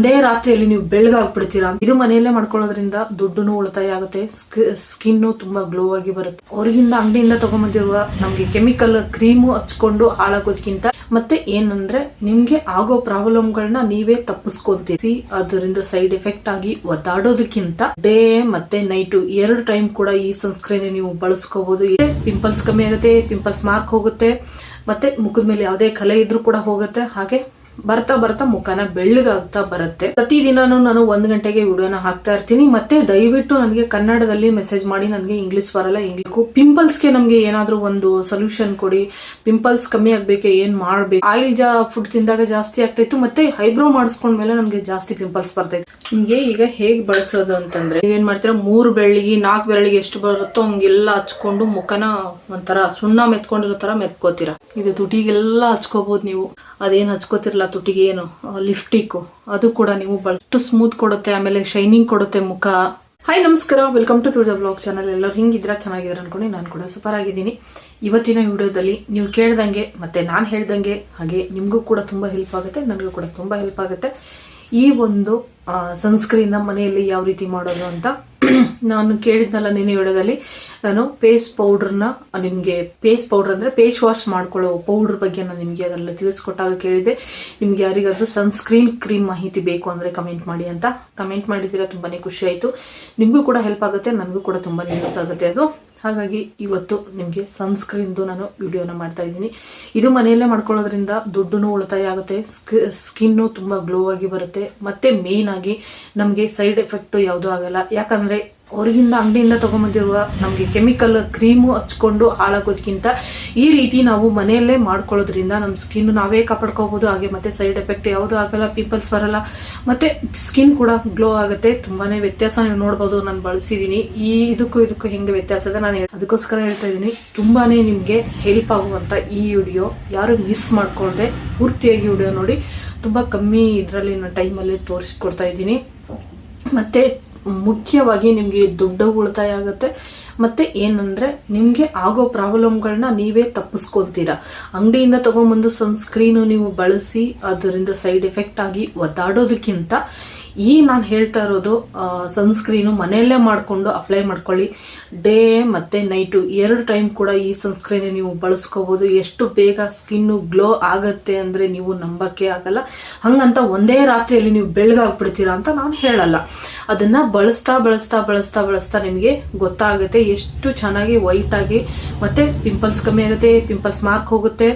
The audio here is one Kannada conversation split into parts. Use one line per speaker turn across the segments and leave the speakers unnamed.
ಒಂದೇ ರಾತ್ರಿಯಲ್ಲಿ ನೀವು ಬೆಳಗಾಗ್ಬಿಡ್ತೀರಾ ಇದು ಮನೆಯಲ್ಲೇ ಮಾಡ್ಕೊಳ್ಳೋದ್ರಿಂದ ದುಡ್ಡುನು ಉಳಿತಾಯ ಆಗುತ್ತೆ ಸ್ಕಿನ್ ತುಂಬಾ ಗ್ಲೋ ಆಗಿ ಬರುತ್ತೆ. ಹೊರಗಿಂದ ಅಂಗಡಿಯಿಂದ ತಗೊಂಡ್ಬಂದಿರುವ ನಮ್ಗೆ ಕೆಮಿಕಲ್ ಕ್ರೀಮು ಹಚ್ಕೊಂಡು ಹಾಳಾಗೋದಕ್ಕಿಂತ ಮತ್ತೆ ಏನಂದ್ರೆ ನಿಮ್ಗೆ ಆಗೋ ಪ್ರಾಬ್ಲಮ್ಗಳನ್ನ ನೀವೇ ತಪ್ಪಿಸ್ಕೊಂತೀರಿ. ಅದರಿಂದ ಸೈಡ್ ಎಫೆಕ್ಟ್ ಆಗಿ ಒದ್ದಾಡೋದಕ್ಕಿಂತ ಡೇ ಮತ್ತೆ ನೈಟ್ ಎರಡು ಟೈಮ್ ಕೂಡ ಈ ಸನ್ಸ್ಕ್ರೀನ್ ನೀವು ಬಳಸ್ಕೋಬಹುದು ಪಿಂಪಲ್ಸ್ ಕಮ್ಮಿ ಆಗುತ್ತೆ, ಪಿಂಪಲ್ಸ್ ಮಾರ್ಕ್ ಹೋಗುತ್ತೆ, ಮತ್ತೆ ಮುಖದ ಮೇಲೆ ಯಾವುದೇ ಕಲೆ ಇದ್ರೂ ಕೂಡ ಹೋಗುತ್ತೆ. ಹಾಗೆ ಬರ್ತಾ ಬರ್ತಾ ಮುಖನ ಬೆಳ್ಳಗಾಗ್ತಾ ಬರುತ್ತೆ. ಪ್ರತಿದಿನಾನು ನಾನು ಒಂದ್ ಗಂಟೆಗೆ ವಿಡಿಯೋನ ಹಾಕ್ತಾ ಇರ್ತೀನಿ. ಮತ್ತೆ ದಯವಿಟ್ಟು ನನಗೆ ಕನ್ನಡದಲ್ಲಿ ಮೆಸೇಜ್ ಮಾಡಿ, ನನಗೆ ಇಂಗ್ಲಿಷ್ ಬರಲ್ಲ ಇಂಗ್ಲಿಷ್ ಪಿಂಪಲ್ಸ್ಗೆ ನಮ್ಗೆ ಏನಾದ್ರೂ ಒಂದು ಸೊಲ್ಯೂಷನ್ ಕೊಡಿ. ಪಿಂಪಲ್ಸ್ ಕಮ್ಮಿ ಆಗ್ಬೇಕೆ, ಏನ್ ಮಾಡ್ಬೇಕು? ಆಯಿಲ್ ಜಾ ಫುಡ್ ತಿಂದಾಗ ಜಾಸ್ತಿ ಆಗ್ತಾಯಿತ್ತು. ಮತ್ತೆ ಹೈಬ್ರೋ ಐಬ್ರೋ ಮಾಡಿಸ್ಕೊಂಡ್ಮೇಲೆ ನನಗೆ ಜಾಸ್ತಿ ಪಿಂಪಲ್ಸ್ ಬರ್ತಾಯಿತ್ತು. ನಿಮ್ಗೆ ಈಗ ಹೇಗ್ ಬಳಸೋದು ಅಂತಂದ್ರೆ ನೀವೇನ್ ಮಾಡ್ತೀರಾ? ಮೂರು ಬೆಳ್ಳಿಗೆ, ನಾಲ್ಕು ಬೆರಳಿಗೆ ಎಷ್ಟು ಬರುತ್ತೋ ಹಂಗೆಲ್ಲ ಹಚ್ಕೊಂಡು ಮುಖನ ಒಂಥರ ಸುಣ್ಣ ಮೆತ್ಕೊಂಡಿರೋ ತರ ಮೆತ್ಕೋತೀರಾ? ಇದು ತುಟಿಗೆಲ್ಲ ಹಚ್ಕೋಬಹುದು ನೀವು. ಅದೇನ್ ತುಟಿಗೆ ಏನು ಲಿಫ್ಟಿಕ್ ಅದು ಕೂಡ ನೀವು ಬಹಳಷ್ಟು ಸ್ಮೂತ್ ಕೊಡುತ್ತೆ, ಆಮೇಲೆ ಶೈನಿಂಗ್ ಕೊಡುತ್ತೆ ಮುಖ. ಹಾಯ್ ನಮಸ್ಕಾರ. Welcome to Tulaja blog channel ಎಲ್ಲರೂ ಹಿಂಗಿದ್ರೆ ಚೆನ್ನಾಗಿದ್ರ ಅನ್ಕೊಂಡು ನಾನು ಕೂಡ ಸೂಪರ್ ಆಗಿದ್ದೀನಿ. ಇವತ್ತಿನ ವಿಡಿಯೋದಲ್ಲಿ ನೀವು ಕೇಳ್ದಂಗೆ ಮತ್ತೆ ನಾನು ಹೇಳ್ದಂಗೆ ಹಾಗೆ ನಿಮಗೂ ಕೂಡ ತುಂಬ ಹೆಲ್ಪ್ ಆಗುತ್ತೆ, ನನಗೂ ಕೂಡ ತುಂಬ ಹೆಲ್ಪ್ ಆಗುತ್ತೆ. ಈ ಒಂದು ಸನ್ಸ್ಕ್ರೀನ್ನ ಮನೆಯಲ್ಲಿ ಯಾವ ರೀತಿ ಮಾಡೋದು ಅಂತ ನಾನು ಕೇಳಿದ್ನಲ್ಲ ನಿನ್ನೆ ವಿಡಿಯೋದಲ್ಲಿ, ನಾನು ಪೇಸ್ಟ್ ಪೌಡರ್ನ ನಿಮಗೆ ಪೇಸ್ಟ್ ಪೌಡರ್ ಅಂದರೆ ಪೇಸ್ಟ್ ವಾಶ್ ಮಾಡ್ಕೊಳ್ಳೋ ಪೌಡರ್ ಬಗ್ಗೆ ನಾನು ನಿಮಗೆ ಅದರಲ್ಲಿ ತಿಳಿಸ್ಕೊಟ್ಟಾಗ ಕೇಳಿದೆ ನಿಮ್ಗೆ ಯಾರಿಗಾದರೂ ಸನ್ಸ್ಕ್ರೀನ್ ಕ್ರೀಮ್ ಮಾಹಿತಿ ಬೇಕು ಅಂದರೆ ಕಮೆಂಟ್ ಮಾಡಿ ಅಂತ. ಕಮೆಂಟ್ ಮಾಡಿದ್ದೀರಾ ತುಂಬಾ ಖುಷಿ ಆಯಿತು. ನಿಮಗೂ ಕೂಡ ಹೆಲ್ಪ್ ಆಗುತ್ತೆ, ನನಗೂ ಕೂಡ ತುಂಬಾ ಯೂಸ್ ಆಗುತ್ತೆ ಅದು. ಹಾಗಾಗಿ ಇವತ್ತು ನಿಮಗೆ ಸನ್ಸ್ಕ್ರೀನ್ದು ನಾನು ವಿಡಿಯೋನ ಮಾಡ್ತಾ ಇದ್ದೀನಿ. ಇದು ಮನೆಯಲ್ಲೇ ಮಾಡ್ಕೊಳ್ಳೋದ್ರಿಂದ ದುಡ್ಡು ಉಳಿತಾಯ ಆಗುತ್ತೆ ಸ್ಕಿನ್ನು ತುಂಬ ಗ್ಲೋ ಆಗಿ ಬರುತ್ತೆ, ಮತ್ತೆ ಮೇನ್ ಆಗಿ ನಮಗೆ ಸೈಡ್ ಎಫೆಕ್ಟು ಯಾವುದೂ ಆಗಲ್ಲ. ಯಾಕಂದರೆ ಹೊರಗಿಂದ ಅಂಗಡಿಯಿಂದ ತಗೊಂಬಂದಿರುವ ನಮಗೆ ಕೆಮಿಕಲ್ ಕ್ರೀಮು ಹಚ್ಕೊಂಡು ಹಾಳಾಗೋದಕ್ಕಿಂತ ಈ ರೀತಿ ನಾವು ಮನೆಯಲ್ಲೇ ಮಾಡ್ಕೊಳ್ಳೋದ್ರಿಂದ ನಮ್ಮ ಸ್ಕಿನ್ ನಾವೇ ಕಾಪಾಡ್ಕೋಬಹುದು ಹಾಗೆ ಮತ್ತೆ ಸೈಡ್ ಎಫೆಕ್ಟ್ ಯಾವುದೂ ಆಗಲ್ಲ ಪಿಂಪಲ್ಸ್ ಬರಲ್ಲ. ಮತ್ತೆ ಸ್ಕಿನ್ ಕೂಡ ಗ್ಲೋ ಆಗುತ್ತೆ. ತುಂಬಾನೇ ವ್ಯತ್ಯಾಸ ನೀವು ನೋಡ್ಬೋದು. ನಾನು ಬಳಸಿದೀನಿ. ಈ ಇದಕ್ಕೂ ಇದಕ್ಕೂ ಹೆಂಗೆ ವ್ಯತ್ಯಾಸ ಇದೆ ನಾನು ಅದಕ್ಕೋಸ್ಕರ ಹೇಳ್ತಾ ಇದ್ದೀನಿ ತುಂಬಾನೇ ನಿಮಗೆ ಹೆಲ್ಪ್ ಆಗುವಂತ ಈ ವಿಡಿಯೋ ಯಾರು ಮಿಸ್ ಮಾಡ್ಕೊಳ್ದೆ ಪೂರ್ತಿಯಾಗಿ ವಿಡಿಯೋ ನೋಡಿ. ತುಂಬಾ ಕಮ್ಮಿ ಇದರಲ್ಲಿ ನಾನು ಟೈಮಲ್ಲಿ ತೋರಿಸ್ಕೊಡ್ತಾ ಇದ್ದೀನಿ ಮತ್ತೆ ಮುಖ್ಯವಾಗಿ ನಿಮಗೆ ದುಡ್ಡು ಉಳಿತಾಯ ಆಗುತ್ತೆ. ಮತ್ತೆ ಏನಂದ್ರೆ, ನಿಮಗೆ ಆಗೋ ಪ್ರಾಬ್ಲಮ್ಗಳನ್ನ ನೀವೇ ತಪ್ಪಿಸ್ಕೊಂತೀರಾ. ಅಂಗಡಿಯಿಂದ ತಗೊಂಬಂದು ಸನ್ಸ್ಕ್ರೀನು ನೀವು ಬಳಸಿ, ಅದರಿಂದ ಸೈಡ್ ಎಫೆಕ್ಟ್ ಆಗಿ ಒದ್ದಾಡೋದಕ್ಕಿಂತ ಈ ನಾನು ಹೇಳ್ತಾ ಇರೋದು ಸನ್ಸ್ಕ್ರೀನು ಮನೆಯಲ್ಲೇ ಮಾಡಿಕೊಂಡು ಅಪ್ಲೈ ಮಾಡ್ಕೊಳ್ಳಿ. ಡೇ ಮತ್ತು ನೈಟು ಎರಡು ಟೈಮ್ ಕೂಡ ಈ ಸನ್ಸ್ಕ್ರೀನ್ ನೀವು ಬಳಸ್ಕೋಬೋದು. ಎಷ್ಟು ಬೇಗ ಸ್ಕಿನ್ನು ಗ್ಲೋ ಆಗುತ್ತೆ ಅಂದರೆ ನೀವು ನಂಬಕ್ಕೆ ಆಗಲ್ಲ. ಹಂಗಂತ ಒಂದೇ ರಾತ್ರಿಯಲ್ಲಿ ನೀವು ಬೆಳಗಾಗ್ಬಿಡ್ತೀರಾ ಅಂತ ನಾನು ಹೇಳಲ್ಲ. ಅದನ್ನು ಬಳಸ್ತಾ ಬಳಸ್ತಾ ಬಳಸ್ತಾ ಬಳಸ್ತಾ ನಿಮಗೆ ಗೊತ್ತಾಗುತ್ತೆ ಎಷ್ಟು ಚೆನ್ನಾಗಿ ವೈಟ್ ಆಗಿ ಮತ್ತೆ ಪಿಂಪಲ್ಸ್ ಕಮ್ಮಿ ಆಗುತ್ತೆ ಪಿಂಪಲ್ಸ್ ಮಾರ್ಕ್ ಹೋಗುತ್ತೆ,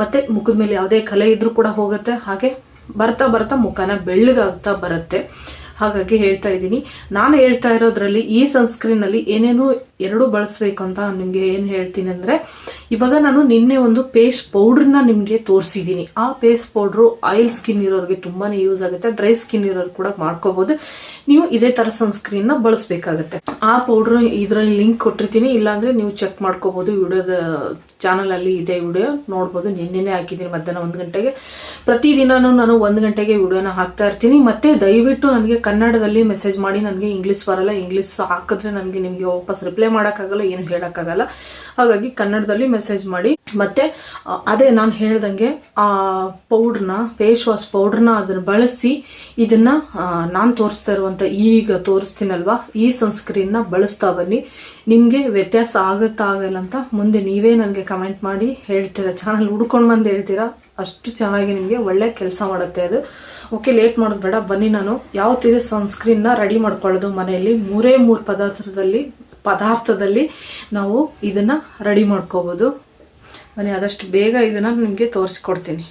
ಮತ್ತೆ ಮುಖದ ಮೇಲೆ ಯಾವುದೇ ಕಲೆ ಇದ್ರೂ ಕೂಡ ಹೋಗುತ್ತೆ. ಹಾಗೆ ಬರ್ತಾ ಬರ್ತಾ ಮುಖನ ಬೆಳ್ಳಗಾಗ್ತಾ ಬರುತ್ತೆ. ಹಾಗಾಗಿ ಹೇಳ್ತಾ ಇದ್ದೀನಿ. ನಾನು ಹೇಳ್ತಾ ಇರೋದ್ರಲ್ಲಿ ಈ ಸನ್ಸ್ಕ್ರೀನ್ ಅಲ್ಲಿ ಏನೇನು ಎರಡು ಬಳಸಬೇಕು ಅಂತ ನಿಮ್ಗೆ ಏನ್ ಹೇಳ್ತೀನಿ ಅಂದ್ರೆ, ಇವಾಗ ನಾನು ನಿನ್ನೆ ಒಂದು ಪೇಸ್ಟ್ ಪೌಡರ್ನ ನಿಮ್ಗೆ ತೋರಿಸಿದೀನಿ ಆ ಪೇಸ್ಟ್ ಪೌಡರ್ ಆಯಿಲ್ ಸ್ಕಿನ್ ಇರೋರಿಗೆ ತುಂಬಾನೇ ಯೂಸ್ ಆಗುತ್ತೆ. ಡ್ರೈ ಸ್ಕಿನ್ ಇರೋರು ಕೂಡ ಮಾಡ್ಕೋಬಹುದು ನೀವು ಇದೇ ತರ ಸನ್ಸ್ಕ್ರೀನ್ನ ಬಳಸ್ಬೇಕಾಗತ್ತೆ. ಆ ಪೌಡರ್ ಇದರಲ್ಲಿ ಲಿಂಕ್ ಕೊಟ್ಟಿರ್ತೀನಿ. ಇಲ್ಲಾಂದ್ರೆ ನೀವು ಚೆಕ್ ಮಾಡ್ಕೋಬಹುದು ವಿಡಿಯೋದ ಚಾನಲ್ ಅಲ್ಲಿ ಇದೆ ವಿಡಿಯೋ. ನೋಡ್ಬೋದು. ನಿನ್ನೆನೆ ಹಾಕಿದ್ದೀನಿ ಮಧ್ಯಾಹ್ನ ಒಂದು ಗಂಟೆಗೆ. ಪ್ರತಿದಿನನೂ ನಾನು ಒಂದು ಗಂಟೆಗೆ ವಿಡಿಯೋನ ಹಾಕ್ತಾ ಇರ್ತೀನಿ. ಮತ್ತೆ ದಯವಿಟ್ಟು ನನಗೆ ಕನ್ನಡದಲ್ಲಿ ಮೆಸೇಜ್ ಮಾಡಿ. ನನಗೆ ಇಂಗ್ಲಿಷ್ ಬರಲ್ಲ. ಇಂಗ್ಲಿಷ್ ಹಾಕಿದ್ರೆ ನನಗೆ ನಿಮಗೆ ವಾಪಸ್ ರಿಪ್ಲೈ ಮಾಡೋಕ್ಕಾಗಲ್ಲ, ಏನು ಹೇಳೋಕ್ಕಾಗಲ್ಲ. ಹಾಗಾಗಿ ಕನ್ನಡದಲ್ಲಿ ಮೆಸೇಜ್ ಮಾಡಿ. ಮತ್ತೆ ಅದೇ ನಾನು ಹೇಳ್ದಂಗೆ, ಆ ಪೌಡ್ರನ್ನ ಫೇಸ್ ವಾಶ್ ಪೌಡ್ರನ್ನ ಅದನ್ನ ಬಳಸಿ, ಇದನ್ನ ನಾನು ತೋರಿಸ್ತಾ ಇರುವಂತ ಈಗ ತೋರಿಸ್ತೀನಲ್ವಾ, ಈ ಸನ್ಸ್ಕ್ರೀನ್ನ ಬಳಸ್ತಾ ಬನ್ನಿ. ನಿಮಗೆ ವ್ಯತ್ಯಾಸ ಆಗುತ್ತಾ ಆಗಲ್ಲ ಅಂತ ಮುಂದೆ ನೀವೇ ನನಗೆ ಕಮೆಂಟ್ ಮಾಡಿ ಹೇಳ್ತೀರಾ ಚಾನಲ್ ಹುಡ್ಕೊಂಡು ಬಂದು ಹೇಳ್ತೀರಾ, ಅಷ್ಟು ಚೆನ್ನಾಗಿ ನಿಮಗೆ ಒಳ್ಳೆ ಕೆಲಸ ಮಾಡುತ್ತೆ ಅದು. ಓಕೆ ಲೇಟ್ ಮಾಡೋದು ಬೇಡ, ಬನ್ನಿ ನಾನು. ಯಾವ ತೀರಿ ಸನ್ಸ್ಕ್ರೀನ್ನ ರೆಡಿ ಮಾಡ್ಕೊಳ್ಳೋದು ಮನೆಯಲ್ಲಿ. ಮೂರೇ ಮೂರು ಪದಾರ್ಥದಲ್ಲಿ ಪದಾರ್ಥದಲ್ಲಿ ನಾವು ಇದನ್ನ ರೆಡಿ ಮಾಡ್ಕೋಬೋದು. ಬನ್ನಿ ಆದಷ್ಟು ಬೇಗ ಇದನ್ನ ನಿಮಗೆ ತೋರಿಸ್ಕೊಡ್ತೀನಿ.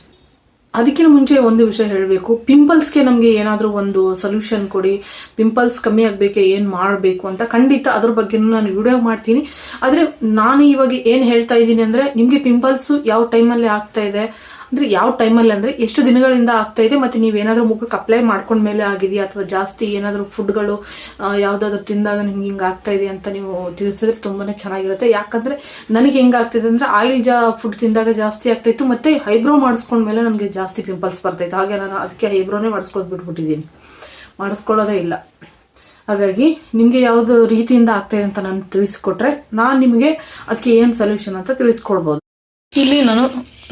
ಅದಕ್ಕಿಂತ ಮುಂಚೆ ಒಂದು ವಿಷಯ ಹೇಳಬೇಕು. ಪಿಂಪಲ್ಸ್ಗೆ ನಮಗೆ ಏನಾದರೂ ಒಂದು ಸೊಲ್ಯೂಷನ್ ಕೊಡಿ. ಪಿಂಪಲ್ಸ್ ಕಮ್ಮಿ ಆಗಬೇಕೆ, ಏನು ಮಾಡಬೇಕು ಅಂತ ಖಂಡಿತ ಅದ್ರ ಬಗ್ಗೆ ನಾನು ವಿಡಿಯೋ ಮಾಡ್ತೀನಿ. ಆದರೆ ನಾನು ಇವಾಗ ಏನು ಹೇಳ್ತಾ ಇದ್ದೀನಿ ಅಂದರೆ, ನಿಮಗೆ ಪಿಂಪಲ್ಸು ಯಾವ ಟೈಮಲ್ಲಿ ಆಗ್ತಾ ಇದೆ ಅಂದ್ರೆ ಯಾವ ಟೈಮಲ್ಲಿ ಅಂದ್ರೆ ಎಷ್ಟು ದಿನಗಳಿಂದ ಆಗ್ತಾ ಇದೆ ಮತ್ತೆ ನೀವೇನಾದ್ರೂ ಮುಖಕ್ಕೆ ಅಪ್ಲೈ ಮಾಡ್ಕೊಂಡ ಮೇಲೆ ಆಗಿದೆಯಾ? ಅಥವಾ ಜಾಸ್ತಿ ಏನಾದರೂ ಫುಡ್ಗಳು ಯಾವ್ದಾದ್ರು ತಿಂದಾಗ ನಿಮ್ಗೆ ಹಿಂಗೆ ಆಗ್ತಾ ಇದೆ ಅಂತ ನೀವು ತಿಳಿಸಿದ್ರೆ ತುಂಬಾನೇ ಚೆನ್ನಾಗಿರುತ್ತೆ. ಯಾಕಂದ್ರೆ ನನಗೆ ಹೆಂಗಾಗ್ತಿದೆ ಅಂದ್ರೆ ಆಯಿಲ್ ಜಾ ಫುಡ್ ತಿಂದಾಗ ಜಾಸ್ತಿ ಆಗ್ತಾಯಿತ್ತು ಮತ್ತೆ ಐಬ್ರೋ ಮಾಡಿಸ್ಕೊಂಡ್ಮೇಲೆ ನನಗೆ ಜಾಸ್ತಿ ಪಿಂಪಲ್ಸ್ ಬರ್ತಾಯಿತ್ತು ಹಾಗೆ ನಾನು ಅದಕ್ಕೆ ಐಬ್ರೋನೇ ಮಾಡಿಸ್ಕೊಳ್ ಬಿಟ್ಬಿಟ್ಟಿದ್ದೀನಿ. ಮಾಡಿಸ್ಕೊಳ್ಳೋದೇ ಇಲ್ಲ. ಹಾಗಾಗಿ ನಿಮಗೆ ಯಾವ್ದು ರೀತಿಯಿಂದ ಆಗ್ತಾ ಇದೆ ಅಂತ ನಾನು ತಿಳಿಸ್ಕೊಟ್ರೆ ನಾನು ನಿಮಗೆ ಅದಕ್ಕೆ ಏನು ಸೊಲ್ಯೂಷನ್ ಅಂತ ತಿಳಿಸ್ಕೊಡ್ಬೋದು. ಇಲ್ಲಿ ನಾನು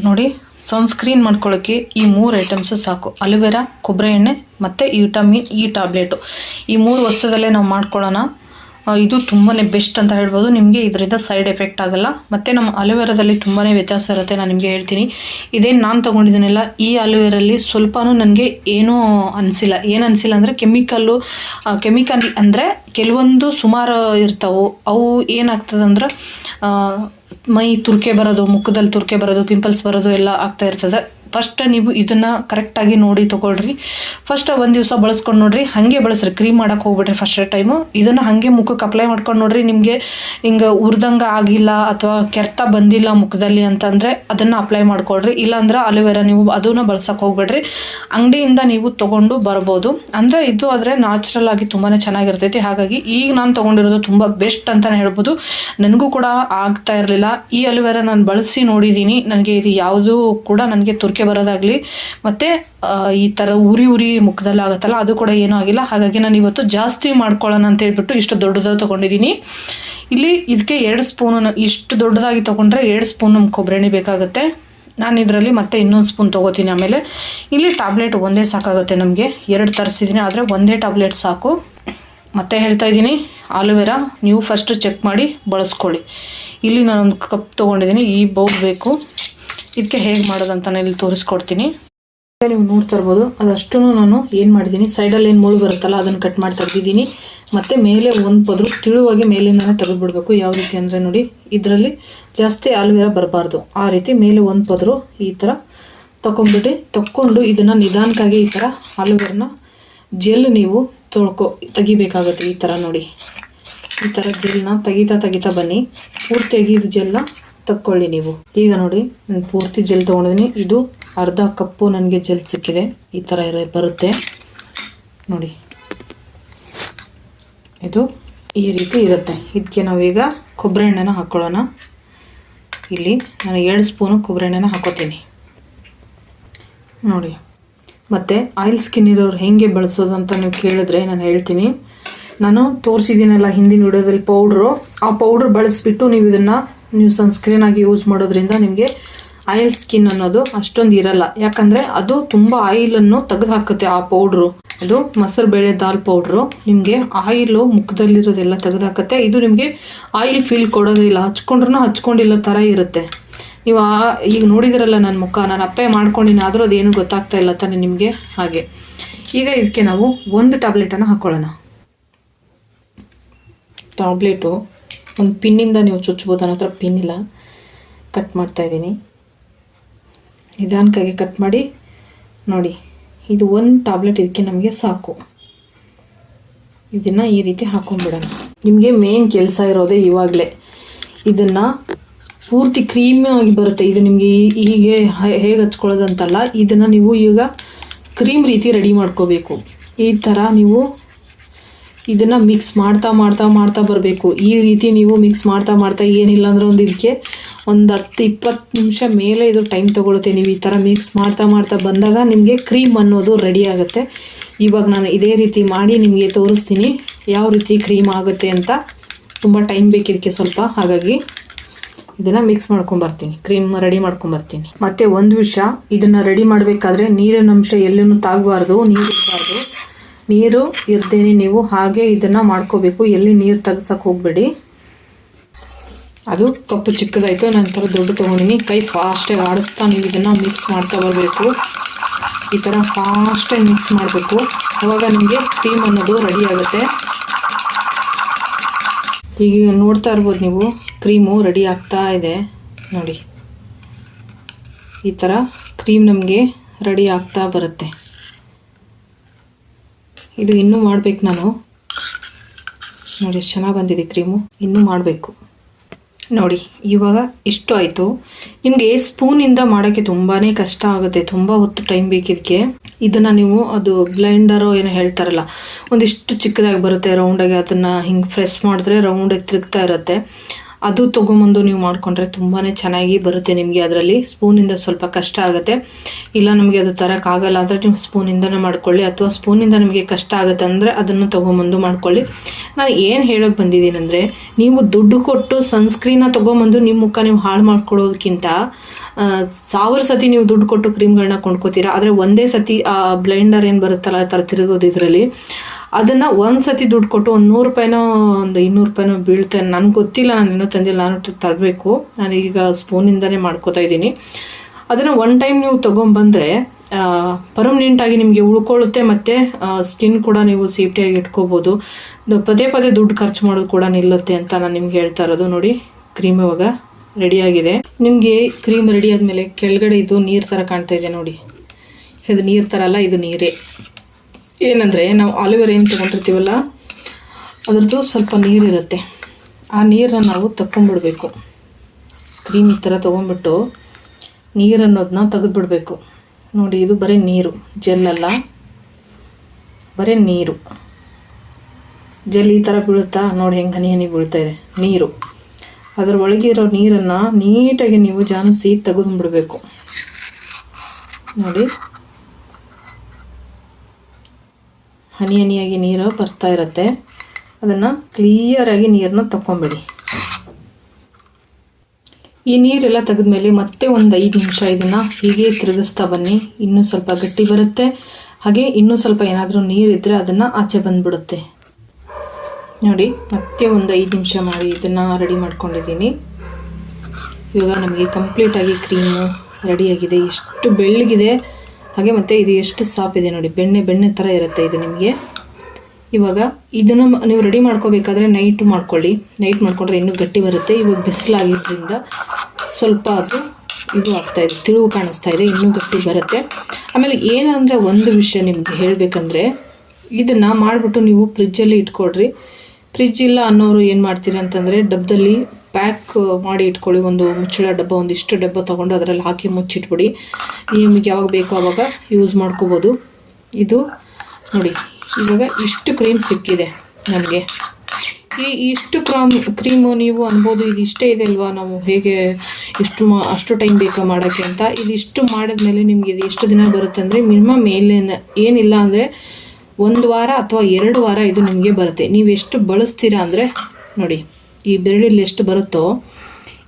ನೋಡಿ ಸನ್ಸ್ಕ್ರೀನ್ ಮಾಡ್ಕೊಳ್ಳೋಕ್ಕೆ ಈ ಮೂರು ಐಟಮ್ಸ್ ಸಾಕು. ಅಲೋವೆರಾ ಕೊಬ್ಬರಿ ಎಣ್ಣೆ ಮತ್ತು ವಿಟಮಿನ್ ಈ ಟ್ಯಾಬ್ಲೆಟು ಈ ಮೂರು ವಸ್ತುದಲ್ಲೇ ನಾವು ಮಾಡ್ಕೊಳ್ಳೋಣ. ಇದು ತುಂಬಾ ಬೆಸ್ಟ್ ಅಂತ ಹೇಳ್ಬೋದು. ನಿಮಗೆ ಇದರಿಂದ ಸೈಡ್ ಎಫೆಕ್ಟ್ ಆಗಲ್ಲ. ಮತ್ತು ನಮ್ಮ ಅಲೋವೆರಾದಲ್ಲಿ ತುಂಬಾ ವ್ಯತ್ಯಾಸ ಇರುತ್ತೆ ನಾನು ನಿಮಗೆ ಹೇಳ್ತೀನಿ. ಇದೇನು ನಾನು ತೊಗೊಂಡಿದ್ದೀನಲ್ಲ, ಈ ಅಲೋವೆರಲ್ಲಿ ಸ್ವಲ್ಪನೂ ನನಗೆ ಏನೂ ಅನಿಸಿಲ್ಲ. ಏನು ಅನಿಸಿಲ್ಲ ಅಂದರೆ ಕೆಮಿಕಲ್ಲು ಕೆಮಿಕಲ್ ಅಂದರೆ ಕೆಲವೊಂದು ಸುಮಾರು ಇರ್ತಾವೆ. ಅವು ಏನಾಗ್ತದಂದ್ರೆ ಮೈ ತುರ್ಕೆ ಬರೋದು, ಮುಖದಲ್ಲಿ ತುರ್ಕೆ ಬರೋದು ಪಿಂಪಲ್ಸ್ ಬರೋದು ಎಲ್ಲ ಆಗ್ತಾ ಇರ್ತದೆ. ಫಸ್ಟ್ ನೀವು ಇದನ್ನು ಕರೆಕ್ಟಾಗಿ ನೋಡಿ ತೊಗೊಳ್ರಿ. ಫಸ್ಟ್ ಒಂದು ದಿವಸ ಬಳಸ್ಕೊಂಡು ನೋಡ್ರಿ. ಹಾಗೆ ಬಳಸ್ರಿ. ಕ್ರೀಮ್ ಮಾಡೋಕೆ ಹೋಗ್ಬಿಡ್ರಿ ಫಸ್ಟ್ ಟೈಮು ಇದನ್ನು ಹಾಗೆ ಮುಖಕ್ಕೆ ಅಪ್ಲೈ ಮಾಡ್ಕೊಂಡು ನೋಡ್ರಿ. ನಿಮಗೆ ಹಿಂಗೆ ಉರ್ದಂಗೆ ಆಗಿಲ್ಲ ಅಥವಾ ಕೆರ್ತ ಬಂದಿಲ್ಲ ಮುಖದಲ್ಲಿ ಅಂತಂದರೆ ಅದನ್ನು ಅಪ್ಲೈ ಮಾಡ್ಕೊಳ್ರಿ. ಇಲ್ಲಾಂದ್ರೆ ಅಲೋವೆರಾ ನೀವು ಅದನ್ನು ಬಳಸೋಕೆ ಹೋಗ್ಬೇಡ್ರಿ. ಅಂಗಡಿಯಿಂದ ನೀವು ತೊಗೊಂಡು ಬರ್ಬೋದು. ಅಂದರೆ ಇದು ಆದರೆ ನ್ಯಾಚುರಲ್ ಆಗಿ ತುಂಬಾ ಚೆನ್ನಾಗಿರ್ತೈತಿ. ಹಾಗಾಗಿ ಈಗ ನಾನು ತೊಗೊಂಡಿರೋದು ತುಂಬ ಬೆಸ್ಟ್ ಅಂತಲೇ ಹೇಳ್ಬೋದು. ನನಗೂ ಕೂಡ ಆಗ್ತಾ ಇರಲಿಲ್ಲ. ಈ ಅಲೋವೆರಾ ನಾನು ಬಳಸಿ ನೋಡಿದ್ದೀನಿ ನನಗೆ ಇದು ಯಾವುದೂ ಕೂಡ ನನಗೆ ಬರೋದಾಗಲಿ, ಮತ್ತು ಈ ಥರ ಉರಿ ಉರಿ ಮುಖದಲ್ಲಿ ಆಗುತ್ತಲ್ಲ, ಅದು ಕೂಡ ಏನೂ ಆಗಿಲ್ಲ. ಹಾಗಾಗಿ ನಾನು ಇವತ್ತು ಜಾಸ್ತಿ ಮಾಡ್ಕೊಳ್ಳೋಣ ಅಂತ ಹೇಳ್ಬಿಟ್ಟು ಇಷ್ಟು ದೊಡ್ಡದಾಗಿ ತಗೊಂಡಿದ್ದೀನಿ. ಇಲ್ಲಿ ಇದಕ್ಕೆ ಎರಡು ಸ್ಪೂನು ಇಷ್ಟು ದೊಡ್ಡದಾಗಿ ತಗೊಂಡ್ರೆ ಎರಡು ಸ್ಪೂನ್ ನಮ್ಗೆ ಕೊಬ್ಬರಿ ಬೇಕಾಗುತ್ತೆ. ನಾನು ಇದರಲ್ಲಿ ಮತ್ತೆ ಇನ್ನೊಂದು ಸ್ಪೂನ್ ತೊಗೋತೀನಿ ಆಮೇಲೆ. ಇಲ್ಲಿ ಟ್ಯಾಬ್ಲೆಟ್ ಒಂದೇ ಸಾಕಾಗುತ್ತೆ ನಮಗೆ. ಎರಡು ತರಿಸಿದ್ದೀನಿ ಆದರೆ ಒಂದೇ ಟ್ಯಾಬ್ಲೆಟ್ ಸಾಕು. ಮತ್ತೆ ಹೇಳ್ತಾ ಇದ್ದೀನಿ, ಆಲೋವೆರಾ, ನೀವು ಫಸ್ಟು ಚೆಕ್ ಮಾಡಿ, ಬಳಸ್ಕೊಳ್ಳಿ. ಇಲ್ಲಿ ನಾನೊಂದು ಕಪ್ ತೊಗೊಂಡಿದ್ದೀನಿ, ಈ ಬೌಲ್ ಬೇಕು. ಇದಕ್ಕೆ ಹೇಗೆ ಮಾಡೋದಂತ ನಾನು ಇಲ್ಲಿ ತೋರಿಸ್ಕೊಡ್ತೀನಿ. ನೀವು ನೋಡ್ತಾ ಇರ್ಬೋದು ಅದಷ್ಟು ನಾನು ಏನು ಮಾಡಿದ್ದೀನಿ, ಸೈಡಲ್ಲಿ ಏನು ಮುಳು ಬರುತ್ತಲ್ಲ ಅದನ್ನು ಕಟ್ ಮಾಡಿ ತೆಗೆದಿದ್ದೀನಿ ಮತ್ತು ಮೇಲೆ ಒಂದು ಪದರು ತಿಳುವಾಗಿ ಮೇಲಿಂದನೇ ತೆಗೆದುಬಿಡ್ಬೇಕು. ಯಾವ ರೀತಿ ಅಂದರೆ ನೋಡಿ, ಇದರಲ್ಲಿ ಜಾಸ್ತಿ ಆಲೋವೆರಾ ಬರಬಾರ್ದು. ಆ ರೀತಿ ಮೇಲೆ ಒಂದು ಪದರು ಈ ಥರ ತಗೊಂಬಿಟ್ಟು ತಕ್ಕೊಂಡು ಇದನ್ನು ನಿಧಾನಕ್ಕಾಗಿ ಈ ಥರ ಆಲೋವೆರಾನ ಜೆಲ್ ನೀವು ತೊಳ್ಕೊ, ತೆಗಿಬೇಕಾಗುತ್ತೆ ಈ ಥರ ನೋಡಿ. ಈ ಥರ ಜೆಲ್ನ ತೆಗಿತಾ ತೆಗಿತಾ ಬನ್ನಿ. ಪೂರ್ತಿಯಾಗಿ ಇದು ಜೆಲ್ನ ತಕ್ಕೊಳ್ಳಿ ನೀವು. ಈಗ ನೋಡಿ, ನಾನು ಪೂರ್ತಿ ಜೆಲ್ ತೊಗೊಂಡಿದ್ದೀನಿ. ಇದು ಅರ್ಧ ಕಪ್ಪು ನನಗೆ ಜೆಲ್ ಸಿಕ್ಕಿದೆ. ಈ ಥರ ಇರ, ಬರುತ್ತೆ. ನೋಡಿ. ಇದು ಈ ರೀತಿ ಇರುತ್ತೆ. ಇದಕ್ಕೆ ನಾವೀಗ ಕೊಬ್ಬರಿ ಎಣ್ಣೆನ ಹಾಕ್ಕೊಳ್ಳೋಣ ಇಲ್ಲಿ ನಾನು ಎರಡು ಸ್ಪೂನು ಕೊಬ್ಬರಿ ಎಣ್ಣೆನ ಹಾಕೋತೀನಿ. ನೋಡಿ. ಮತ್ತು ಆಯಿಲ್ ಸ್ಕಿನ್ ಇರೋರು ಹೇಗೆ ಬಳಸೋದು ಅಂತ ನೀವು ಕೇಳಿದ್ರೆ ನಾನು ಹೇಳ್ತೀನಿ. ನಾನು ತೋರಿಸಿದ್ದೀನಲ್ಲ ಹಿಂದಿನ ವಿಡಿಯೋದಲ್ಲಿ ಪೌಡ್ರು. ಆ ಪೌಡ್ರ್ ಬಳಸಿಬಿಟ್ಟು ನೀವು ಇದನ್ನು ನೀವು ಸನ್ಸ್ಕ್ರೀನ್ ಆಗಿ ಯೂಸ್ ಮಾಡೋದ್ರಿಂದ ನಿಮಗೆ ಆಯಿಲ್ ಸ್ಕಿನ್ ಅನ್ನೋದು ಅಷ್ಟೊಂದು ಇರಲ್ಲ. ಯಾಕಂದರೆ ಅದು ತುಂಬ ಆಯಿಲನ್ನು ತೆಗೆದು ಹಾಕುತ್ತೆ ಆ ಪೌಡ್ರು ಅದು ಮೊಸರು ಬೇಳೆ ದಾಲ್ ಪೌಡ್ರು ನಿಮಗೆ ಆಯಿಲು ಮುಖದಲ್ಲಿರೋದೆಲ್ಲ ತೆಗೆದು ಹಾಕುತ್ತೆ. ಇದು ನಿಮಗೆ ಆಯಿಲ್ ಫೀಲ್ ಕೊಡೋದಿಲ್ಲ ಹಚ್ಕೊಂಡ್ರೂ ಹಚ್ಕೊಂಡಿಲ್ಲ ಥರ ಇರುತ್ತೆ. ನೀವು ಆ, ಈಗ ನೋಡಿದಿರಲ್ಲ ನನ್ನ ಮುಖ. ನಾನು ಅಪ್ಪೆ ಮಾಡ್ಕೊಂಡಿನಿ, ಆದರೂ ಅದೇನು ಗೊತ್ತಾಗ್ತಾ ಇಲ್ಲ ತಾನೆ ನಿಮಗೆ? ಹಾಗೆ. ಈಗ ಇದಕ್ಕೆ ನಾವು ಒಂದು ಟ್ಯಾಬ್ಲೆಟನ್ನು ಹಾಕ್ಕೊಳ್ಳೋಣ ಟ್ಯಾಬ್ಲೆಟು ಒಂದು ಪಿನ್ನಿಂದ ನೀವು ಚುಚ್ಬೋದು ನನ್ನ ಹತ್ರ ಪಿನ್ ಇಲ್ಲ. ಕಟ್ ಮಾಡ್ತಾ ಇದ್ದೀನಿ. ನಿಧಾನಕ್ಕಾಗಿ ಕಟ್ ಮಾಡಿ. ನೋಡಿ, ಇದು ಒಂದು ಟ್ಯಾಬ್ಲೆಟ್ ಇದಕ್ಕೆ ನಮಗೆ ಸಾಕು. ಇದನ್ನು ಈ ರೀತಿ ಹಾಕೊಂಡ್ಬಿಡೋಣ. ನಿಮಗೆ ಮೇನ್ ಕೆಲಸ ಇರೋದೇ ಇವಾಗಲೇ. ಇದನ್ನು ಪೂರ್ತಿ ಕ್ರೀಮ್ ಆಗಿ ಬರುತ್ತೆ. ಇದು ನಿಮಗೆ ಹೀಗೆ ಹೇಗೆ ಹಚ್ಕೊಳ್ಳೋದಂತಲ್ಲ ಇದನ್ನು ನೀವು ಈಗ ಕ್ರೀಮ್ ರೀತಿ ರೆಡಿ ಮಾಡ್ಕೋಬೇಕು. ಈ ಥರ ನೀವು ಇದನ್ನು ಮಿಕ್ಸ್ ಮಾಡ್ತಾ ಮಾಡ್ತಾ ಮಾಡ್ತಾ ಬರಬೇಕು. ಈ ರೀತಿ ನೀವು ಮಿಕ್ಸ್ ಮಾಡ್ತಾ ಮಾಡ್ತಾ ಏನಿಲ್ಲ ಅಂದ್ರೆ ಒಂದು ಇದಕ್ಕೆ ಒಂದು ಹತ್ತು ಇಪ್ಪತ್ತು ನಿಮಿಷ ಮೇಲೆ ಇದು ಟೈಮ್ ತೊಗೊಳುತ್ತೆ. ನೀವು ಈ ಥರ ಮಿಕ್ಸ್ ಮಾಡ್ತಾ ಮಾಡ್ತಾ ಬಂದಾಗ ನಿಮಗೆ ಕ್ರೀಮ್ ಅನ್ನೋದು ರೆಡಿ ಆಗುತ್ತೆ. ಇವಾಗ ನಾನು ಇದೇ ರೀತಿ ಮಾಡಿ ನಿಮಗೆ ತೋರಿಸ್ತೀನಿ ಯಾವ ರೀತಿ ಕ್ರೀಮ್ ಆಗುತ್ತೆ ಅಂತ. ತುಂಬ ಟೈಮ್ ಬೇಕಿದಕ್ಕೆ ಸ್ವಲ್ಪ. ಹಾಗಾಗಿ ಇದನ್ನು ಮಿಕ್ಸ್ ಮಾಡ್ಕೊಂಬರ್ತೀನಿ ಕ್ರೀಮ್ ರೆಡಿ ಮಾಡ್ಕೊಂಬರ್ತೀನಿ ಮತ್ತು ಒಂದು ವಿಷಯ ಇದನ್ನು ರೆಡಿ ಮಾಡಬೇಕಾದ್ರೆ ನೀರಿನ ಅಂಶ ಎಲ್ಲೂ ತಾಗಬಾರ್ದು, ನೀರು ಇರಬಾರ್ದು. ನೀರು ಇರ್ತೀನಿ, ನೀವು ಹಾಗೆ ಇದನ್ನು ಮಾಡ್ಕೋಬೇಕು. ಎಲ್ಲಿ ನೀರು ತೆಗ್ಸಕ್ಕೆ ಹೋಗಬೇಡಿ. ಅದು ಕಪ್ಪು ಚಿಕ್ಕದಾಯಿತು, ನಂತರ ದುಡ್ಡು ತೊಗೊಂಡಿನಿ. ಕೈ ಫಾಸ್ಟಾಗಿ ಆಡಿಸ್ತಾ ನೀವು ಇದನ್ನು ಮಿಕ್ಸ್ ಮಾಡ್ತಾ ಬರಬೇಕು. ಈ ಥರ ಫಾಸ್ಟಾಗಿ ಮಿಕ್ಸ್ ಮಾಡಬೇಕು. ಅವಾಗ ನಿಮಗೆ ಕ್ರೀಮ್ ಅನ್ನೋದು ರೆಡಿ ಆಗುತ್ತೆ. ಈಗ ನೋಡ್ತಾ ಇರ್ಬೋದು ನೀವು ಕ್ರೀಮು ರೆಡಿ ಆಗ್ತಾ ಇದೆ. ನೋಡಿ. ಈ ಥರ ಕ್ರೀಮ್ ನಮಗೆ ರೆಡಿ ಆಗ್ತಾ ಬರುತ್ತೆ. ಇದು ಇನ್ನೂ ಮಾಡಬೇಕು ನಾನು. ನೋಡಿ, ಎಷ್ಟು ಚೆನ್ನಾಗಿ ಬಂದಿದೆ ಕ್ರೀಮು ಇನ್ನೂ ಮಾಡಬೇಕು. ನೋಡಿ, ಇವಾಗ ಇಷ್ಟು ಆಯಿತು. ನಿಮಗೆ ಸ್ಪೂನಿಂದ ಮಾಡೋಕ್ಕೆ ತುಂಬಾ ಕಷ್ಟ ಆಗುತ್ತೆ. ತುಂಬ ಹೊತ್ತು ಟೈಮ್ ಬೇಕಿದಕ್ಕೆ ಇದನ್ನು ನೀವು ಅದು ಬ್ಲೈಂಡರು ಏನೋ ಹೇಳ್ತಾರಲ್ಲ, ಒಂದಿಷ್ಟು ಚಿಕ್ಕದಾಗಿ ಬರುತ್ತೆ ರೌಂಡಾಗಿ ಅದನ್ನು ಹಿಂಗೆ ಫ್ರೆಶ್ ಮಾಡಿದ್ರೆ ರೌಂಡಾಗಿ ತಿರುಗ್ತಾ ಇರುತ್ತೆ. ಅದು ತೊಗೊಂಬಂದು ನೀವು ಮಾಡಿಕೊಂಡ್ರೆ ತುಂಬಾ ಚೆನ್ನಾಗಿ ಬರುತ್ತೆ ನಿಮಗೆ ಅದರಲ್ಲಿ. ಸ್ಪೂನಿಂದ ಸ್ವಲ್ಪ ಕಷ್ಟ ಆಗುತ್ತೆ. ಇಲ್ಲ ನಮಗೆ ಅದು ತರೋಕ್ಕಾಗಲ್ಲ ಅಂದರೆ ನೀವು ಸ್ಪೂನಿಂದನೇ ಮಾಡ್ಕೊಳ್ಳಿ ಅಥವಾ ಸ್ಪೂನಿಂದ ನಿಮಗೆ ಕಷ್ಟ ಆಗುತ್ತೆ ಅಂದರೆ ಅದನ್ನು ತೊಗೊಂಬಂದು ಮಾಡ್ಕೊಳ್ಳಿ. ನಾನು ಏನು ಹೇಳೋಕೆ ಬಂದಿದ್ದೀನಿ ಅಂದರೆ, ನೀವು ದುಡ್ಡು ಕೊಟ್ಟು ಸನ್ಸ್ಕ್ರೀನ ತೊಗೊಂಬಂದು ನಿಮ್ಮ ಮುಖ ನೀವು ಹಾಳು ಮಾಡ್ಕೊಳ್ಳೋದಕ್ಕಿಂತ ಸಾವಿರ ಸತಿ ನೀವು ದುಡ್ಡು ಕೊಟ್ಟು ಕ್ರೀಮ್ಗಳನ್ನ ಕೊಂಡ್ಕೋತೀರಾ? ಆದರೆ ಒಂದೇ ಸತಿ, ಆ, ಬ್ಲೈಂಡರ್ ಏನು ಬರುತ್ತಲ್ಲ, ಆ ಥರ ತಿರುಗೋದು ಇದರಲ್ಲಿ, ಅದನ್ನು ಒಂದು ಸತಿ ದುಡ್ಡು ಕೊಟ್ಟು ಒಂದು ನೂರು ರೂಪಾಯಿನೋ, ಒಂದು ಇನ್ನೂರು ರೂಪಾಯಿನೋ ಬೀಳುತ್ತೆ. ನನಗೆ ಗೊತ್ತಿಲ್ಲ, ನಾನು ಇನ್ನೂ ತಂದಿಲ್ಲ, ನಾನು ತರಬೇಕು. ನಾನೀಗ ಸ್ಪೂನಿಂದನೇ ಮಾಡ್ಕೋತಾ ಇದ್ದೀನಿ. ಅದನ್ನು ಒನ್ ಟೈಮ್ ನೀವು ತೊಗೊಂಬಂದರೆ ಪರ್ಮನೆಂಟಾಗಿ ನಿಮಗೆ ಉಳ್ಕೊಳ್ಳುತ್ತೆ ಮತ್ತು ಸ್ಕಿನ್ ಕೂಡ ನೀವು ಸೇಫ್ಟಿಯಾಗಿ ಇಟ್ಕೋಬೋದು. ಪದೇ ಪದೇ ದುಡ್ಡು ಖರ್ಚು ಮಾಡೋದು ಕೂಡ ನಿಲ್ಲುತ್ತೆ ಅಂತ ನಾನು ನಿಮ್ಗೆ ಹೇಳ್ತಾ ಇರೋದು ನೋಡಿ, ಕ್ರೀಮ್ ಇವಾಗ. ರೆಡಿಯಾಗಿದೆ ನಿಮಗೆ ಕ್ರೀಮ್ ರೆಡಿ ಆದಮೇಲೆ ಕೆಳಗಡೆ ಇದು ನೀರು ಥರ ಕಾಣ್ತಾ ಇದೆ ನೋಡಿ. ಇದು ನೀರು ಥರ ಅಲ್ಲ, ಇದು ನೀರೇ. ಏನಂದರೆ ನಾವು ಆಲೋವೆರ ಏನು ತೊಗೊಂಡಿರ್ತೀವಲ್ಲ, ಅದ್ರದ್ದು ಸ್ವಲ್ಪ ನೀರಿರುತ್ತೆ ಆ ನೀರನ್ನ ನಾವು ತಕ್ಕೊಂಡ್ಬಿಡ್ಬೇಕು. ಕ್ರೀಮ್ ಈ ಥರ ತೊಗೊಂಡ್ಬಿಟ್ಟು ನೀರನ್ನೋದನ್ನ ತೆಗೆದುಬಿಡ್ಬೇಕು. ನೋಡಿ, ಇದು ಬರೀ ನೀರು ಜೆಲ್ ಅಲ್ಲ. ಬರೀ ನೀರು. ಜೆಲ್ ಈ ಥರ ಬೀಳುತ್ತಾ? ನೋಡಿ, ಹೆಂಗೆ ಹನಿ ಹನಿ ಬೀಳ್ತಾ ಇದೆ. ನೀರು. ಅದರ ಒಳಗೆ ಇರೋ ನೀರನ್ನು ನೀಟಾಗಿ ನೀವು ಜಾನಿಸಿ ತೆಗೆದುಬಿಡ್ಬೇಕು. ನೋಡಿ. ಹನಿ ಹನಿಯಾಗಿ ನೀರು ಬರ್ತಾ ಇರುತ್ತೆ. ಅದನ್ನು ಕ್ಲಿಯರಾಗಿ ನೀರನ್ನ ತಗೊಂಬಿಡಿ ಈ ನೀರೆಲ್ಲ ತೆಗೆದ್ಮೇಲೆ ಮತ್ತೆ ಒಂದು ಐದು ನಿಮಿಷ ಇದನ್ನು ಹೀಗೆ ತಿರುಗಿಸ್ತಾ ಬನ್ನಿ. ಇನ್ನೂ ಸ್ವಲ್ಪ ಗಟ್ಟಿ ಬರುತ್ತೆ. ಹಾಗೆ ಇನ್ನೂ ಸ್ವಲ್ಪ ಏನಾದರೂ ನೀರಿದ್ದರೆ ಅದನ್ನು ಆಚೆ ಬಂದ್ಬಿಡುತ್ತೆ. ನೋಡಿ, ಮತ್ತೆ ಒಂದು ಐದು ನಿಮಿಷ ಮಾಡಿ ಇದನ್ನು ರೆಡಿ ಮಾಡ್ಕೊಂಡಿದ್ದೀನಿ. ಇವಾಗ ನಮಗೆ ಕಂಪ್ಲೀಟಾಗಿ ಕ್ರೀಮು ರೆಡಿಯಾಗಿದೆ. ಎಷ್ಟು ಬೆಳ್ಳಗಿದೆ. ಹಾಗೆ ಮತ್ತು ಇದು ಎಷ್ಟು ಸಾಫ್ ಇದೆ ನೋಡಿ, ಬೆಣ್ಣೆ ಬೆಣ್ಣೆ ಥರ ಇರುತ್ತೆ ಇದು ನಿಮಗೆ. ಇವಾಗ ಇದನ್ನು ನೀವು ರೆಡಿ ಮಾಡ್ಕೋಬೇಕಾದ್ರೆ ನೈಟು ಮಾಡ್ಕೊಳ್ಳಿ. ನೈಟ್ ಮಾಡ್ಕೊಂಡ್ರೆ ಇನ್ನೂ ಗಟ್ಟಿ ಬರುತ್ತೆ. ಇವಾಗ ಬಿಸಿಲಾಗಿದ್ದರಿಂದ ಸ್ವಲ್ಪ ಅದು ಇದು ಆಗ್ತಾ ಇದೆ ತಿರುವು ಕಾಣಿಸ್ತಾ ಇದೆ, ಇನ್ನೂ ಗಟ್ಟಿ ಬರುತ್ತೆ. ಆಮೇಲೆ ಏನಂದರೆ ಒಂದು ವಿಷಯ ನಿಮಗೆ ಹೇಳಬೇಕಂದ್ರೆ, ಇದನ್ನು ಮಾಡಿಬಿಟ್ಟು ನೀವು ಫ್ರಿಜ್ಜಲ್ಲಿ ಇಟ್ಕೊಳ್ರಿ. ಫ್ರಿಜ್ ಇಲ್ಲ ಅನ್ನೋರು ಏನು ಮಾಡ್ತೀರಿ ಅಂತಂದರೆ ಡಬ್ಬದಲ್ಲಿ ಪ್ಯಾಕ್ ಮಾಡಿ ಇಟ್ಕೊಳ್ಳಿ. ಒಂದು ಮುಚ್ಚಳ ಡಬ್ಬ, ಒಂದಿಷ್ಟು ಡಬ್ಬ ತೊಗೊಂಡು ಅದರಲ್ಲಿ ಹಾಕಿ ಮುಚ್ಚಿಟ್ಬಿಡಿ. ನಿಮಗೆ ಯಾವಾಗ ಬೇಕೋ ಅವಾಗ ಯೂಸ್ ಮಾಡ್ಕೋಬೋದು. ಇದು ನೋಡಿ, ಇವಾಗ ಇಷ್ಟು ಕ್ರೀಮ್ ಸಿಕ್ಕಿದೆ ನನಗೆ ಈ ಇಷ್ಟು ಕ್ರಾಮ್ ಕ್ರೀಮು ನೀವು ಅನ್ಬೋದು ಇದು ಇಷ್ಟೇ ಇದೆ ಅಲ್ವಾ? ನಾವು ಹೇಗೆ ಇಷ್ಟು ಮಾ, ಅಷ್ಟು ಟೈಮ್ ಬೇಕಾ ಮಾಡೋಕ್ಕೆ ಅಂತ. ಇದು ಇಷ್ಟು ಮಾಡಿದ್ಮೇಲೆ ನಿಮಗೆ ಇದು ಎಷ್ಟು ದಿನ ಬರುತ್ತೆ ಅಂದರೆ ಮಿನಿಮಮ್ ಮೇಲೆ ಏನಿಲ್ಲ ಅಂದರೆ ಒಂದು ವಾರ ಅಥವಾ ಎರಡು ವಾರ ಇದು ನಿಮಗೆ ಬರುತ್ತೆ. ನೀವು ಎಷ್ಟು ಬಳಸ್ತೀರಾ ಅಂದರೆ, ನೋಡಿ, ಈ ಬೆರಳಲ್ಲಿ ಎಷ್ಟು ಬರುತ್ತೋ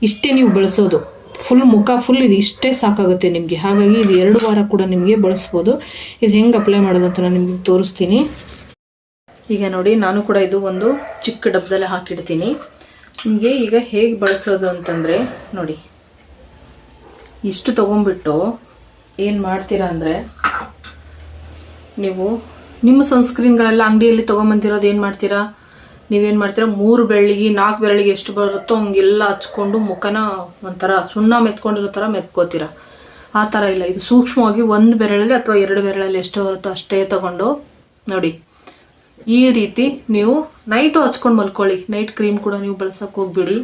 ಇಷ್ಟೇ ನೀವು ಬಳಸೋದು. ಫುಲ್ ಮುಖ ಫುಲ್ ಇದು ಇಷ್ಟೇ ಸಾಕಾಗುತ್ತೆ ನಿಮಗೆ. ಹಾಗಾಗಿ ಇದು ಎರಡು ವಾರ ಕೂಡ ನಿಮಗೆ ಬಳಸ್ಬೋದು. ಇದು ಹೆಂಗೆ ಅಪ್ಲೈ ಮಾಡೋದು ಅಂತ ನಾನು ನಿಮಗೆ ತೋರಿಸ್ತೀನಿ. ಈಗ ನೋಡಿ, ನಾನು ಕೂಡ ಇದು ಒಂದು ಚಿಕ್ಕ ಡಬ್ಬದಲ್ಲೇ ಹಾಕಿಡ್ತೀನಿ. ನಿಮಗೆ ಈಗ ಹೇಗೆ ಬಳಸೋದು ಅಂತಂದರೆ, ನೋಡಿ, ಇಷ್ಟು ತೊಗೊಂಬಿಟ್ಟು ಏನು ಮಾಡ್ತೀರಾ ಅಂದರೆ, ನೀವು ನಿಮ್ಮ ಸನ್ಸ್ಕ್ರೀನ್ಗಳೆಲ್ಲ ಅಂಗಡಿಯಲ್ಲಿ ತೊಗೊಂಬಂದಿರೋದು ಏನು ಮಾಡ್ತೀರಾ? ನೀವೇನು ಮಾಡ್ತೀರಾ? ಮೂರು ಬೆಳ್ಳಿಗೆ, ನಾಲ್ಕು ಬೆರಳಿಗೆ ಎಷ್ಟು ಬರುತ್ತೋ ಹಂಗೆಲ್ಲ ಹಚ್ಕೊಂಡು ಮುಖನ ಒಂಥರ ಸುಣ್ಣ ಮೆತ್ಕೊಂಡಿರೋ ಥರ ಮೆತ್ಕೋತೀರ? ಆ ಥರ ಇಲ್ಲ. ಇದು ಸೂಕ್ಷ್ಮವಾಗಿ ಒಂದು ಬೆರಳಲ್ಲಿ ಅಥವಾ ಎರಡು ಬೆರಳಲ್ಲಿ ಎಷ್ಟು ಬರುತ್ತೋ ಅಷ್ಟೇ ತಗೊಂಡು ನೋಡಿ. ಈ ರೀತಿ ನೀವು ನೈಟು ಹಚ್ಕೊಂಡು ಮಲ್ಕೊಳ್ಳಿ. ನೈಟ್ ಕ್ರೀಮ್ ಕೂಡ ನೀವು ಬಳಸೋಕೆ ಹೋಗ್ಬಿಡಿ.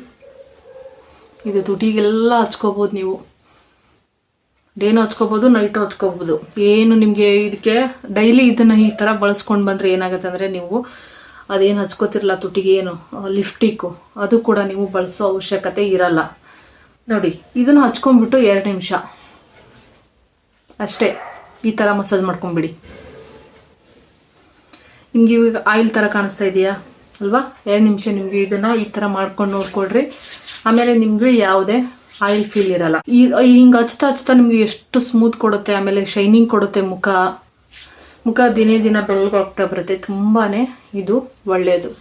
ಇದು ದುಡ್ಡಿಗೆಲ್ಲ ಹಚ್ಕೋಬೋದು ನೀವು. ಡೇನು ಹಚ್ಕೋಬೋದು ನೈಟು ಹಚ್ಕೋಬೋದು ಏನು ನಿಮಗೆ ಇದಕ್ಕೆ ಡೈಲಿ ಇದನ್ನು ಈ ಥರ ಬಳಸ್ಕೊಂಡು ಬಂದರೆ ಏನಾಗುತ್ತೆ ಅಂದರೆ ನೀವು ಅದೇನು ಹಚ್ಕೋತಿರಲ್ಲ ತುಟಿಗೆ ಏನು ಲಿಫ್ಟಿಕ್ಕು ಅದು ಕೂಡ ನೀವು ಬಳಸೋ ಅವಶ್ಯಕತೆ ಇರಲ್ಲ. ನೋಡಿ, ಇದನ್ನು ಹಚ್ಕೊಂಡ್ಬಿಟ್ಟು ಎರಡು ನಿಮಿಷ. ಅಷ್ಟೇ, ಈ ಥರ ಮಸಾಜ್ ಮಾಡ್ಕೊಂಬಿಡಿ ನಿಮಗೆ ಇವಾಗ ಆಯಿಲ್ ಥರ ಕಾಣಿಸ್ತಾ ಇದೆಯಾ? ಅಲ್ವಾ? ಎರಡು ನಿಮಿಷ ನಿಮಗೆ ಇದನ್ನ ಈ ಥರ ಮಾಡ್ಕೊಂಡು ನೋಡ್ಕೊಳ್ರಿ. ಆಮೇಲೆ ನಿಮಗೆ ಯಾವುದೇ ಆಯಿಲ್ ಫೀಲ್ ಇರಲ್ಲ. ಈ ಹಿಂಗೆ ಹಚ್ತಾ ಹಚ್ತಾ ನಿಮ್ಗೆ ಎಷ್ಟು ಸ್ಮೂತ್ ಕೊಡುತ್ತೆ, ಆಮೇಲೆ ಶೈನಿಂಗ್ ಕೊಡುತ್ತೆ ಮುಖ. ಮುಖ ದಿನೇ ದಿನ ಬೆಳಗಾಗ್ತಾ ಬರುತ್ತೆ. ತುಂಬಾನೇ ಇದು ಒಳ್ಳೆಯದು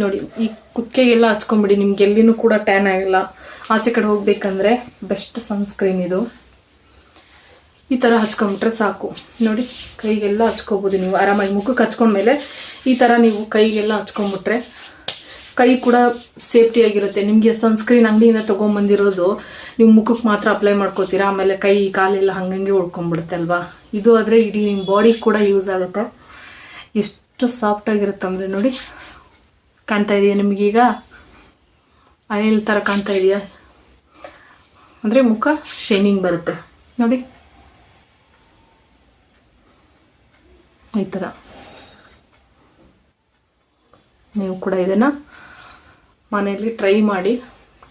ನೋಡಿ, ಈ ಕುತ್ತಿಗೆಗೆಲ್ಲ ಹಚ್ಕೊಂಬಿಡಿ. ನಿಮ್ಗೆ ಎಲ್ಲಿನೂ ಕೂಡ ಟ್ಯಾನ್ ಆಗಿಲ್ಲ. ಆಚೆ ಕಡೆ ಹೋಗ್ಬೇಕಂದ್ರೆ ಬೆಸ್ಟ್ ಸನ್ಸ್ಕ್ರೀನ್ ಇದು. ಈ ಥರ ಹಚ್ಕೊಂಬಿಟ್ರೆ ಸಾಕು. ನೋಡಿ, ಕೈಗೆಲ್ಲ ಹಚ್ಕೋಬೋದು ನೀವು. ಆರಾಮಾಗಿ ಮುಖಕ್ಕೆ ಹಚ್ಕೊಂಡ್ಮೇಲೆ ಈ ಥರ ನೀವು ಕೈಗೆಲ್ಲ ಹಚ್ಕೊಂಬಿಟ್ರೆ ಕೈ ಕೂಡ ಸೇಫ್ಟಿ ಆಗಿರುತ್ತೆ. ನಿಮಗೆ ಸನ್ಸ್ಕ್ರೀನ್ ಅಂಗಡಿಯಿಂದ ತೊಗೊಂಬಂದಿರೋದು, ನೀವು ಮುಖಕ್ಕೆ ಮಾತ್ರ ಅಪ್ಲೈ ಮಾಡ್ಕೋತೀರಾ? ಆಮೇಲೆ ಕೈ, ಕಾಲೆಲ್ಲ ಹಂಗಂಗೆ ಉಳ್ಕೊಂಡ್ಬಿಡುತ್ತೆ ಅಲ್ವಾ? ಇದು ಆದರೆ ಇಡೀ ನಿಮ್ಮ ಬಾಡಿ ಕೂಡ ಯೂಸ್ ಆಗುತ್ತೆ. ಎಷ್ಟು ಸಾಫ್ಟ್ ಆಗಿರುತ್ತೆ ಅಂದರೆ ನೋಡಿ, ಕಾಣ್ತಾ ಇದೆಯಾ ನಿಮಗೀಗ ಆಯಿಲ್ ಥರ ಕಾಣ್ತಾ ಇದೆಯಾ? ಅಂದರೆ ಮುಖ ಶೈನಿಂಗ್ ಬರುತ್ತೆ. ನೋಡಿ. ಈ ಥರ ನೀವು ಕೂಡ ಇದನ್ನು ಮನೆಯಲ್ಲಿ ಟ್ರೈ ಮಾಡಿ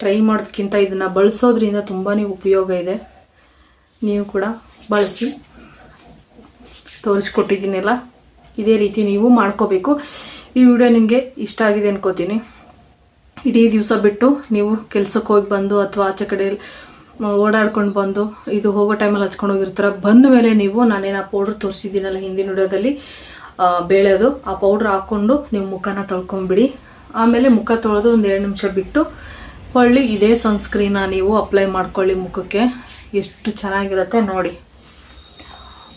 ಟ್ರೈ ಮಾಡೋದಕ್ಕಿಂತ ಇದನ್ನು ಬಳಸೋದ್ರಿಂದ ತುಂಬಾ ಉಪಯೋಗ ಇದೆ. ನೀವು ಕೂಡ ಬಳಸಿ. ತೋರಿಸ್ಕೊಟ್ಟಿದ್ದೀನಲ್ಲ? ಇದೇ ರೀತಿ ನೀವು ಮಾಡ್ಕೋಬೇಕು. ಈ ವಿಡಿಯೋ ನಿಮಗೆ ಇಷ್ಟ ಆಗಿದೆ ಅನ್ಕೋತೀನಿ. ಇಡೀ ದಿವಸ ಬಿಟ್ಟು ನೀವು ಕೆಲಸಕ್ಕೆ ಹೋಗಿ ಬಂದು ಅಥವಾ ಆಚೆ ಕಡೆ ಓಡಾಡ್ಕೊಂಡು ಬಂದು, ಇದು ಹೋಗೋ ಟೈಮಲ್ಲಿ ಹಚ್ಕೊಂಡು ಹೋಗಿರ್ತಾರ, ಬಂದ ಮೇಲೆ ನೀವು ನಾನೇನು ಆ ಪೌಡ್ರ್ ತೋರಿಸಿದ್ದೀನಲ್ಲ ಹಿಂದಿನ ವಿಡಿಯೋದಲ್ಲಿ? ಬೇಳೆದು, ಆ ಪೌಡ್ರ್ ಹಾಕ್ಕೊಂಡು ನೀವು ಮುಖನ ತೊಳ್ಕೊಂಬಿಡಿ. ಆಮೇಲೆ ಮುಖ ತೊಳೆದು ಒಂದು ಎರಡು ನಿಮಿಷ ಬಿಟ್ಟು ಹೊಳ್ಳಿ ಇದೇ ಸನ್ಸ್ಕ್ರೀನ ನೀವು ಅಪ್ಲೈ ಮಾಡ್ಕೊಳ್ಳಿ ಮುಖಕ್ಕೆ. ಎಷ್ಟು ಚೆನ್ನಾಗಿರುತ್ತೆ ನೋಡಿ.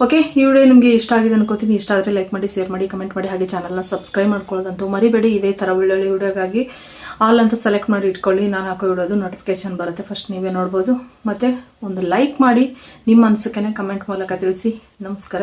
ಓಕೆ ಈ ವಿಡಿಯೋ ನಿಮಗೆ ಇಷ್ಟ ಆಗಿದೆ ಅನ್ಕೋತೀನಿ. ಇಷ್ಟ ಆದರೆ ಲೈಕ್ ಮಾಡಿ ಶೇರ್ ಮಾಡಿ ಕಮೆಂಟ್ ಮಾಡಿ. ಹಾಗೆ ಚಾನಲ್ನ ಸಬ್ಸ್ಕ್ರೈಬ್ ಮಾಡ್ಕೊಳ್ಳೋದಂತೂ ಮರಿಬೇಡಿ. ಇದೇ ಥರ ಒಳ್ಳೊಳ್ಳೆ ವಿಡಿಯೋಗಾಗಿ ಆಲ್ ಅಂತ ಸೆಲೆಕ್ಟ್ ಮಾಡಿ ಇಟ್ಕೊಳ್ಳಿ. ನಾನು ಹಾಕೋ ವಿಡೋದು ನೋಟಿಫಿಕೇಶನ್ ಬರುತ್ತೆ. ಫಸ್ಟ್ ನೀವೇ ನೋಡ್ಬೋದು. ಮತ್ತು ಒಂದು ಲೈಕ್ ಮಾಡಿ. ನಿಮ್ಮ ಅನಿಸಿಕೆನೇ ಕಮೆಂಟ್ ಮೂಲಕ ತಿಳಿಸಿ. ನಮಸ್ಕಾರ.